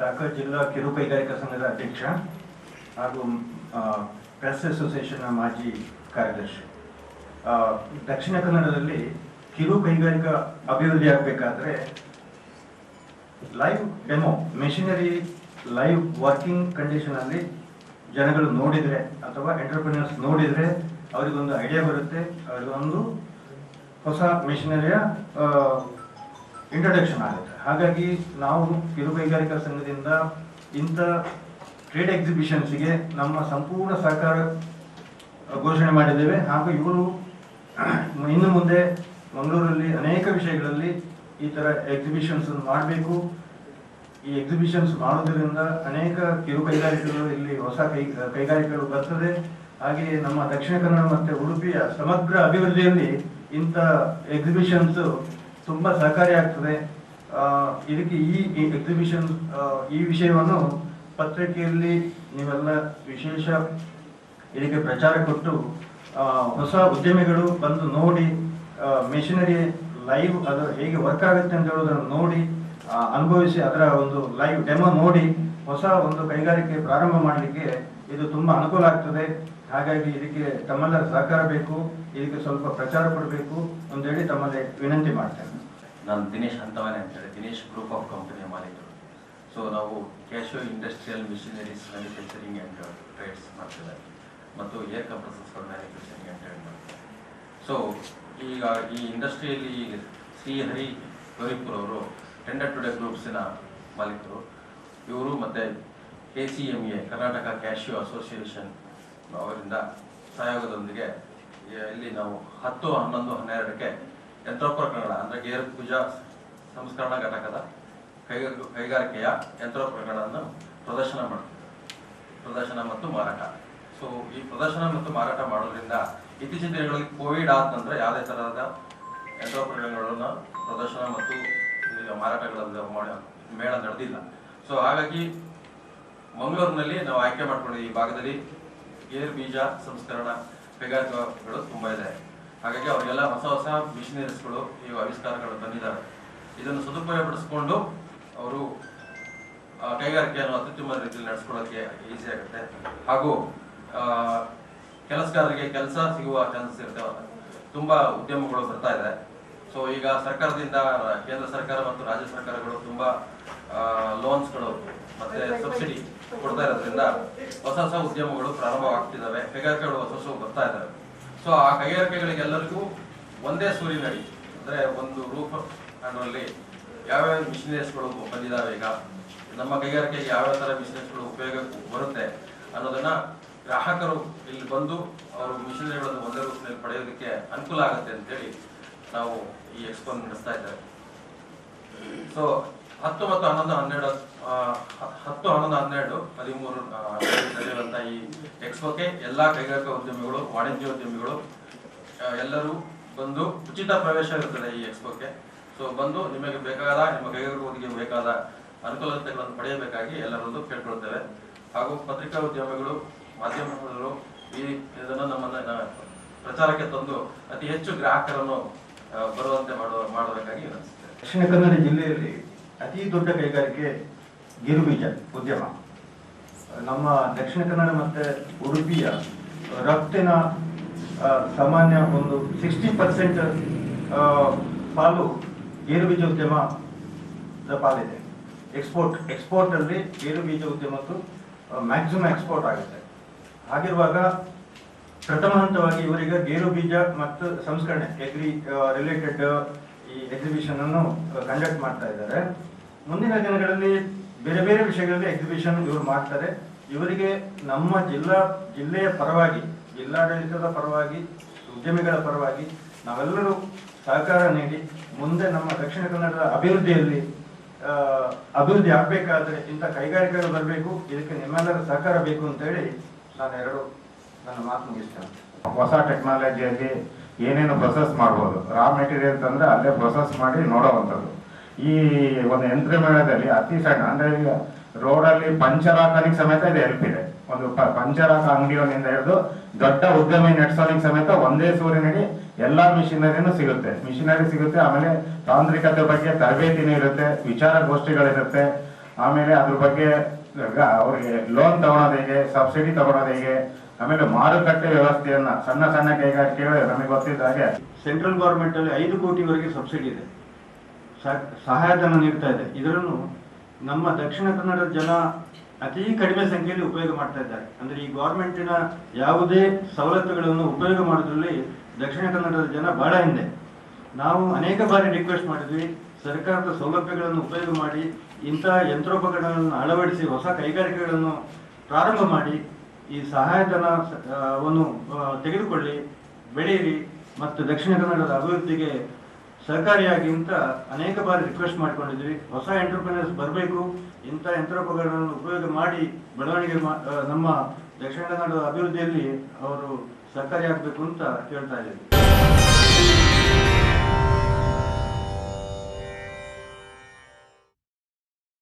ದಾಖಲೆ ಜಿಲ್ಲಾ ಕಿರು ಕೈಗಾರಿಕಾ ಸಂಘದ ಅಧ್ಯಕ್ಷ ಹಾಗೂ ಪ್ರೆಸ್ ಅಸೋಸಿಯೇಷನ್ನ ಮಾಜಿ ಕಾರ್ಯದರ್ಶಿ. ದಕ್ಷಿಣ ಕನ್ನಡದಲ್ಲಿ ಕಿರು ಕೈಗಾರಿಕಾ ಅಭಿವೃದ್ಧಿ ಆಗಬೇಕಾದ್ರೆ live demo machinery live working ಕಂಡೀಷನಲ್ಲಿ ಜನಗಳು ನೋಡಿದರೆ ಅಥವಾ ಎಂಟರ್ಪ್ರಿನರ್ಸ್ ನೋಡಿದರೆ ಅವರಿಗೊಂದು ಐಡಿಯಾ ಬರುತ್ತೆ, ಅವರಿಗೊಂದು ಹೊಸ ಮೆಷಿನರಿಯ ಇಂಟ್ರೊಡಕ್ಷನ್ ಆಗುತ್ತೆ. ಹಾಗಾಗಿ ನಾವು ಕಿರು ಕೈಗಾರಿಕಾ ಸಂಘದಿಂದ ಇಂಥ ಟ್ರೇಡ್ ಎಕ್ಸಿಬಿಷನ್ಸ್ಗೆ ನಮ್ಮ ಸಂಪೂರ್ಣ ಸಹಕಾರ ಘೋಷಣೆ ಮಾಡಿದ್ದೇವೆ. ಹಾಗೂ ಇವರು ಇನ್ನು ಮುಂದೆ ಮಂಗಳೂರಲ್ಲಿ ಅನೇಕ ವಿಷಯಗಳಲ್ಲಿ ಈ ಥರ ಎಕ್ಸಿಬಿಷನ್ಸ್ ಮಾಡಬೇಕು. ಈ ಎಕ್ಸಿಬಿಷನ್ಸ್ ಮಾಡೋದರಿಂದ ಅನೇಕ ಕಿರು ಕೈಗಾರಿಕೆಗಳು ಇಲ್ಲಿ ಹೊಸ ಕೈ, ಕೈಗಾರಿಕೆಗಳು ಬರ್ತದೆ. ಹಾಗೆಯೇ ನಮ್ಮ ದಕ್ಷಿಣ ಕನ್ನಡ ಮತ್ತು ಉಡುಪಿಯ ಸಮಗ್ರ ಅಭಿವೃದ್ಧಿಯಲ್ಲಿ ಇಂಥ ಎಕ್ಸಿಬಿಷನ್ಸ್ ತುಂಬ ಸಹಕಾರಿಯಾಗ್ತದೆ ಇದಕ್ಕೆ ಈ ಎಕ್ಸಿಬಿಷನ್ ಈ ವಿಷಯವನ್ನು ಪತ್ರಿಕೆಯಲ್ಲಿ ನೀವೆಲ್ಲ ವಿಶೇಷ ಇದಕ್ಕೆ ಪ್ರಚಾರ ಕೊಟ್ಟು ಹೊಸ ಉದ್ಯಮಿಗಳು ಬಂದು ನೋಡಿ ಮೆಷಿನರಿ ಲೈವ್ ಅದು ಹೇಗೆ ವರ್ಕ್ ಆಗುತ್ತೆ ಅಂತ ಹೇಳೋದನ್ನು ನೋಡಿ ಅನುಭವಿಸಿ ಅದರ ಒಂದು ಲೈವ್ ಡೆಮೋ ನೋಡಿ, ಹೊಸ ಒಂದು ಕೈಗಾರಿಕೆ ಪ್ರಾರಂಭ ಮಾಡಲಿಕ್ಕೆ ಇದು ತುಂಬ ಅನುಕೂಲ ಆಗ್ತದೆ. ಹಾಗಾಗಿ ಇದಕ್ಕೆ ತಮ್ಮೆಲ್ಲರ ಸಹಕಾರ ಬೇಕು, ಇದಕ್ಕೆ ಸ್ವಲ್ಪ ಪ್ರಚಾರ ಕೊಡಬೇಕು ಅಂತೇಳಿ ತಮ್ಮಲ್ಲಿ ವಿನಂತಿ ಮಾಡ್ತೇನೆ. ನಾನು ದಿನೇಶ್ ಹಂತವಾನೆ ಅಂತೇಳಿ ದಿನೇಶ್ ಗ್ರೂಪ್ ಆಫ್ ಕಂಪನಿಯ ಮಾಲೀಕರು. ಸೊ ನಾವು ಕ್ಯಾಶೋ industrial machineries manufacturing and trades ಮಾಡ್ತಿದ್ದಾರೆ. ಮತ್ತು air compressors manufacturing and trade ಮಾಡ್ತಾರೆ. ಸೊ ಈಗ ಈ ಇಂಡಸ್ಟ್ರಿಯಲ್ಲಿ ಶ್ರೀ ಹರಿ ಗೌರಿಪುರ್ ಅವರು ಟೆಂಡರ್ ಟುಡೇ ಗ್ರೂಪ್ಸಿನ ಮಾಲೀಕರು, ಇವರು ಮತ್ತು K C M A Karnataka cashew association ಅವರಿಂದ ಸಹಯೋಗದೊಂದಿಗೆ ಇಲ್ಲಿ ನಾವು ಹತ್ತು, ಹನ್ನೊಂದು, ಹನ್ನೆರಡಕ್ಕೆ ಯಂತ್ರೋಪಕರಣಗಳ ಅಂದರೆ ಗೇರ್ ಪೂಜಾ ಸಂಸ್ಕರಣಾ ಘಟಕದ ಕೈಗ, ಕೈಗಾರಿಕೆಯ ಯಂತ್ರೋಪಕರಣಗಳನ್ನು ಪ್ರದರ್ಶನ ಮಾಡ್ತೀವಿ ಪ್ರದರ್ಶನ ಮತ್ತು ಮಾರಾಟ. ಸೊ ಈ ಪ್ರದರ್ಶನ ಮತ್ತು ಮಾರಾಟ ಮಾಡೋದ್ರಿಂದ ಇತ್ತೀಚಿನ ದಿನಗಳಲ್ಲಿ ಕೋವಿಡ್ ಆದ ನಂತರ ಯಾವುದೇ ತರಹದ ಯಂತ್ರೋಪಕರಣಗಳನ್ನು ಪ್ರದರ್ಶನ ಮತ್ತು ಮಾರಾಟಗಳನ್ನು ಮೇಳ ನಡೆದಿಲ್ಲ. ಸೊ ಹಾಗಾಗಿ ಮಂಗಳೂರಿನಲ್ಲಿ ನಾವು ಆಯ್ಕೆ ಮಾಡ್ಕೊಂಡಿದ್ದೀವಿ. ಈ ಭಾಗದಲ್ಲಿ ಗೇರ್ ಬೀಜ ಸಂಸ್ಕರಣ ಕೈಗಾರಿಕೆಗಳು ತುಂಬ ಇದೆ. ಹಾಗಾಗಿ ಅವರಿಗೆಲ್ಲ ಹೊಸ ಹೊಸ ಮಿಷನರೀಸ್ಗಳು ಈ ಆವಿಷ್ಕಾರಗಳು ತಂದಿದ್ದಾರೆ. ಇದನ್ನು ಸದುಪಯೋಗಪಡಿಸ್ಕೊಂಡು ಅವರು ಕೈಗಾರಿಕೆಯನ್ನು ಅತ್ಯುತ್ತಮ ರೀತಿಯಲ್ಲಿ ನಡೆಸ್ಕೊಳ್ಳೋಕ್ಕೆ ಈಸಿ ಆಗುತ್ತೆ. ಹಾಗೂ ಕೆಲಸಗಾರರಿಗೆ ಕೆಲಸ ಸಿಗುವ ಚಾನ್ಸಸ್ ಇರುತ್ತೆ. ತುಂಬಾ ಉದ್ಯಮಗಳು ಬರ್ತಾ ಇದೆ. ಸೊ ಈಗ ಸರ್ಕಾರದಿಂದ ಕೇಂದ್ರ ಸರ್ಕಾರ ಮತ್ತು ರಾಜ್ಯ ಸರ್ಕಾರಗಳು ತುಂಬಾ ಲೋನ್ಸ್ಗಳು ಮತ್ತೆ ಸಬ್ಸಿಡಿ ಕೊಡ್ತಾ ಇರೋದ್ರಿಂದ ಹೊಸ ಹೊಸ ಉದ್ಯಮಗಳು ಪ್ರಾರಂಭವಾಗ್ತಿದ್ದಾವೆ. ಕೈಗಾರಿಕೆಗಳು ಹೊಸ ಹೊಸ ಬರ್ತಾ ಇದ್ದಾವೆ. ಸೊ ಆ ಕೈಗಾರಿಕೆಗಳಿಗೆಲ್ಲರಿಗೂ ಒಂದೇ ಸೂರಿನಡಿ ಅಂದರೆ ಒಂದು ರೂಪ ಅದರಲ್ಲಿ ಯಾವ್ಯಾವ ಮಿಷಿನರಿಸ್ಗಳು ಬಂದಿದ್ದಾವೆ ಈಗ, ನಮ್ಮ ಕೈಗಾರಿಕೆಗೆ ಯಾವ್ಯಾವ ಥರ ಬಿಸ್ನೆಸ್ಗಳು ಉಪಯೋಗ ಬರುತ್ತೆ ಅನ್ನೋದನ್ನ ಗ್ರಾಹಕರು ಇಲ್ಲಿ ಬಂದು ಅವರು ಮಿಷಿನರಿಗಳನ್ನು ಒಂದೇ ರೂಪದಲ್ಲಿ ಪಡೆಯೋದಕ್ಕೆ ಅನುಕೂಲ ಆಗುತ್ತೆ ಅಂತೇಳಿ ನಾವು ಈ ಎಕ್ಸ್ಪೋ ನಡೆಸ್ತಾ ಇದ್ದೇವೆ. ಸೊ ಹತ್ತು ಮತ್ತು ಹನ್ನೊಂದು, ಹನ್ನೆರಡು ಹತ್ತು, ಹನ್ನೊಂದು, ಹನ್ನೆರಡು, ಹದಿಮೂರು ನಡೆಯುವಂತಹ ನಡೆಯುವಂತ ಈ ಎಕ್ಸ್ಪೋಕ್ಕೆ ಎಲ್ಲ ಕೈಗಾರಿಕಾ ಉದ್ಯಮಿಗಳು ವಾಣಿಜ್ಯೋದ್ಯಮಿಗಳು ಎಲ್ಲರೂ ಬಂದು ಉಚಿತ ಪ್ರವೇಶ ಇರುತ್ತದೆ ಈ ಎಕ್ಸ್ಪೋಕ್ಕೆ. ಸೊ ಬಂದು ನಿಮಗೆ ಬೇಕಾದ, ನಿಮ್ಮ ಕೈಗಾರಿಕೆಗಳಿಗೆ ಬೇಕಾದ ಅನುಕೂಲತೆಗಳನ್ನು ಪಡೆಯಬೇಕಾಗಿ ಎಲ್ಲರಲ್ಲೂ ಕೇಳ್ಕೊಳ್ತೇವೆ. ಹಾಗೂ ಪತ್ರಿಕಾ ಉದ್ಯಮಿಗಳು ಮಾಧ್ಯಮಗಳು ಈ ಇದನ್ನು ನಮ್ಮನ್ನ ಪ್ರಚಾರಕ್ಕೆ ತಂದು ಅತಿ ಹೆಚ್ಚು ಗ್ರಾಹಕರನ್ನು ಬರುವಂತೆ ಮಾಡುವ ಮಾಡಬೇಕಾಗಿ ದಕ್ಷಿಣ ಕನ್ನಡ ಜಿಲ್ಲೆಯಲ್ಲಿ ಅತಿ ದೊಡ್ಡ ಕೈಗಾರಿಕೆ ಗಿರುಬೀಜ ಉದ್ಯಮ. ನಮ್ಮ ದಕ್ಷಿಣ ಕನ್ನಡ ಮತ್ತೆ ಉಡುಪಿಯ ರಫ್ತಿನ ಸಾಮಾನ್ಯ ಒಂದು ಸಿಕ್ಸ್ಟಿ ಪರ್ಸೆಂಟ್ ಪಾಲು ಗೇರುಬೀಜ ಉದ್ಯಮದ ಪಾಲಿದೆ. ಎಕ್ಸ್ಪೋರ್ಟ್ ಎಕ್ಸ್ಪೋರ್ಟ್ ಅಲ್ಲಿ ಗೇರುಬೀಜ ಉದ್ಯಮದ್ದು ಮ್ಯಾಕ್ಸಿಮಮ್ ಎಕ್ಸ್ಪೋರ್ಟ್ ಆಗುತ್ತೆ. ಹಾಗಿರುವಾಗ ಪ್ರಥಮ ಹಂತವಾಗಿ ಇವರಿಗೆ ಗೇರು ಬೀಜ ಮತ್ತು ಸಂಸ್ಕರಣೆ ಎಗ್ರಿ ರಿಲೇಟೆಡ್ ಈ ಎಕ್ಸಿಬಿಷನ್ ಅನ್ನು ಕಂಡಕ್ಟ್ ಮಾಡ್ತಾ ಇದ್ದಾರೆ. ಮುಂದಿನ ದಿನಗಳಲ್ಲಿ ಬೇರೆ ಬೇರೆ ವಿಷಯಗಳಲ್ಲಿ ಎಕ್ಸಿಬಿಷನ್ ಇವರು ಮಾಡ್ತಾರೆ. ಇವರಿಗೆ ನಮ್ಮ ಜಿಲ್ಲಾ, ಜಿಲ್ಲೆಯ ಪರವಾಗಿ, ಜಿಲ್ಲಾಡಳಿತದ ಪರವಾಗಿ, ಉದ್ಯಮಿಗಳ ಪರವಾಗಿ ನಾವೆಲ್ಲರೂ ಸಹಕಾರ ನೀಡಿ ಮುಂದೆ ನಮ್ಮ ದಕ್ಷಿಣ ಕನ್ನಡದ ಅಭಿವೃದ್ಧಿಯಲ್ಲಿ ಅಭಿವೃದ್ಧಿ ಆಗಬೇಕಾದ್ರೆ ಇಂಥ ಕೈಗಾರಿಕೆಗಳು ಬರಬೇಕು, ಇದಕ್ಕೆ ನಿಮ್ಮೆಲ್ಲರ ಸಹಕಾರ ಬೇಕು ಅಂತೇಳಿ ನಾನು ಎರಡು ನನ್ನ ಮಾತು ಮುಗಿಸ್ತೇನೆ. ಹೊಸ ಟೆಕ್ನಾಲಜಿಯಲ್ಲಿ ಏನೇನು ಪ್ರೊಸೆಸ್ ಮಾಡ್ಬೋದು? ರಾ ಮೆಟೀರಿಯಲ್ ತಂದರೆ ಅಲ್ಲೇ ಪ್ರೊಸೆಸ್ ಮಾಡಿ ನೋಡೋವಂಥದ್ದು ಈ ಒಂದು ಯಂತ್ರ ಮೇಳದಲ್ಲಿ ಅತಿ ಸಣ್ಣ, ಅಂದ್ರೆ ಈಗ ರೋಡಲ್ಲಿ ಪಂಚರ್ ಸಮೇತ ಇದು ಹೆಲ್ಪ್ ಇದೆ. ಒಂದು ಪಂಚರ್ ಹಾಕೋ ಅಂಗಡಿಯವನಿಂದ ಹಿಡಿದು ದೊಡ್ಡ ಉದ್ಯಮಿ ನಡೆಸೋನಿಗೆ ಸಮೇತ ಒಂದೇ ಸೂರಿನಡಿ ಎಲ್ಲಾ ಮಿಷಿನರಿನೂ ಸಿಗುತ್ತೆ. ಮಿಷಿನರಿ ಸಿಗುತ್ತೆ, ಆಮೇಲೆ ತಾಂತ್ರಿಕತೆ ಬಗ್ಗೆ ತರಬೇತಿನೂ ಇರುತ್ತೆ, ವಿಚಾರಗೋಷ್ಠಿಗಳಿರುತ್ತೆ. ಆಮೇಲೆ ಅದ್ರ ಬಗ್ಗೆ ಅವ್ರಿಗೆ ಲೋನ್ ತಗೊಳೋದು ಹೇಗೆ ಸಬ್ಸಿಡಿ ತಗೊಳೋದು ಹೇಗೆ, ಆಮೇಲೆ ಮಾರುಕಟ್ಟೆ ವ್ಯವಸ್ಥೆಯನ್ನ ಸಣ್ಣ ಸಣ್ಣ ಕೈಗಾರಿಕೆಗಳು ನಮಗೆ ಗೊತ್ತಿದ್ದ ಹಾಗೆ ಸೆಂಟ್ರಲ್ ಗೌರ್ಮೆಂಟ್ ಅಲ್ಲಿ ಐದು ಕೋಟಿವರೆಗೆ ಸಬ್ಸಿಡಿ ಇದೆ. ಸಹಾಯಧನ ನೀಡ್ತಾ ಇದೆ. ಇದರನ್ನು ನಮ್ಮ ದಕ್ಷಿಣ ಕನ್ನಡ ಜನ ಅತಿ ಕಡಿಮೆ ಸಂಖ್ಯೆಯಲ್ಲಿ ಉಪಯೋಗ ಮಾಡ್ತಾ ಇದ್ದಾರೆ. ಅಂದ್ರೆ ಈ ಗೌರ್ಮೆಂಟಿನ ಯಾವುದೇ ಸವಲತ್ತುಗಳನ್ನು ಉಪಯೋಗ ಮಾಡೋದ್ರಲ್ಲಿ ದಕ್ಷಿಣ ಕನ್ನಡದ ಜನ ಬಹಳ ಹಿಂದೆ. ನಾವು ಅನೇಕ ಬಾರಿ ರಿಕ್ವೆಸ್ಟ್ ಮಾಡಿದ್ವಿ. ಸರ್ಕಾರದ ಸೌಲಭ್ಯಗಳನ್ನು ಉಪಯೋಗ ಮಾಡಿ ಇಂತಹ ಯಂತ್ರೋಪಕರಣಗಳನ್ನು ಅಳವಡಿಸಿ ಹೊಸ ಕೈಗಾರಿಕೆಗಳನ್ನು ಪ್ರಾರಂಭ ಮಾಡಿ ಈ ಸಹಾಯಧನ ಸ- ಆ, ತೆಗೆದುಕೊಳ್ಳಿ ಬೆಳೆಯಿರಿ ಮತ್ತು ದಕ್ಷಿಣ ಕನ್ನಡದ ಅಭಿವೃದ್ಧಿಗೆ ಸಹಕಾರಿಯಾಗಿ ಅಂತ ಅನೇಕ ಬಾರಿ ರಿಕ್ವೆಸ್ಟ್ ಮಾಡಿಕೊಂಡಿದ್ವಿ. ಹೊಸ ಎಂಟರ್ಪ್ರಿನರ್ಸ್ ಬರಬೇಕು ಇಂಥ ಯಂತ್ರೋಪಕರಣಗಳನ್ನು ಉಪಯೋಗ ಮಾಡಿ ಬೆಳವಣಿಗೆ ನಮ್ಮ ದಕ್ಷಿಣ ಕನ್ನಡದ ಅಭಿವೃದ್ಧಿಯಲ್ಲಿ ಅವರು ಸಹಕಾರಿಯಾಗಬೇಕು ಅಂತ ಕೇಳ್ತಾ ಇದ್ದೀವಿ.